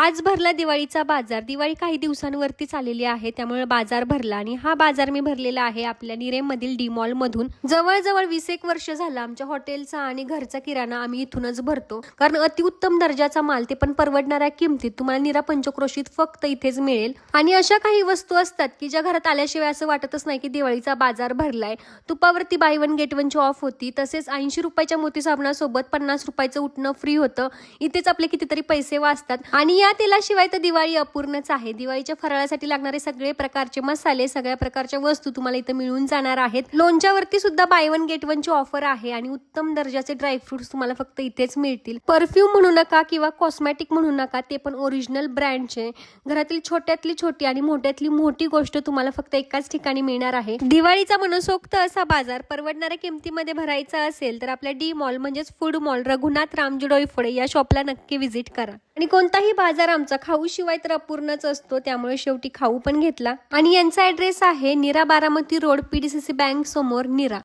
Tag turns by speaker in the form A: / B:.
A: आज भरला दिवाळीचा बाजार. दिवाळी काही दिवसांवरतीच आलेली आहे त्यामुळे बाजार भरला आणि हा बाजार मी भरलेला आहे आपल्या निरेमधील डी मॉल मधून. जवळजवळ वीस एक वर्ष झालं आमच्या हॉटेलचा आणि घरचा किराणा आम्ही इथूनच भरतो. कारण अतिउत्तम दर्जाचा माल ते पण परवडणाऱ्या किमतीत तुम्हाला निरा पंचक्रोशीत फक्त इथेच मिळेल. आणि अशा काही वस्तू असतात की ज्या घरात आल्याशिवाय असं वाटतच नाही की दिवाळीचा बाजार भरलाय. तुपावरती बाय वन गेट वनची ऑफ होती. तसेच ऐंशी रुपयाच्या मोती साबणासोबत पन्नास रुपयाचं उठणं फ्री होतं. इथेच आपले कितीतरी पैसे वाचतात. आणि या तेलाशिवाय तर दिवाळी अपूर्णच आहे. दिवाळीच्या फराळासाठी लागणारे सगळे प्रकारचे मसाले सगळ्या प्रकारच्या वस्तू तुम्हाला इथं मिळून जाणार आहेत. लोणच्यावरती सुद्धा बाय वन गेट वनची ऑफर आहे आणि उत्तम दर्जाचे ड्रायफ्रुट्स तुम्हाला फक्त इथेच मिळतील. परफ्यूम म्हणू नका किंवा कॉस्मॅटिक म्हणू नका ते पण ओरिजिनल ब्रँडचे घरातील छोट्यातली छोटी आणि मोठ्यातली मोठी गोष्ट तुम्हाला फक्त एकाच ठिकाणी मिळणार आहे. दिवाळीचा मनसोक्त असा बाजार परवडणाऱ्या किमतीमध्ये भरायचा असेल तर आपल्या डी मॉल म्हणजेच फूड मॉल रघुनाथ रामजी डोईफोडे या शॉपला नक्की व्हिजिट करा. आणि कोणताही बाजार आमचा खाऊ शिवाय तर अपूर्णच असतो त्यामुळे शेवटी खाऊ पण घेतला. आणि यांचा ऍड्रेस आहे Nira Baramati road PDCC bank समोर निरा.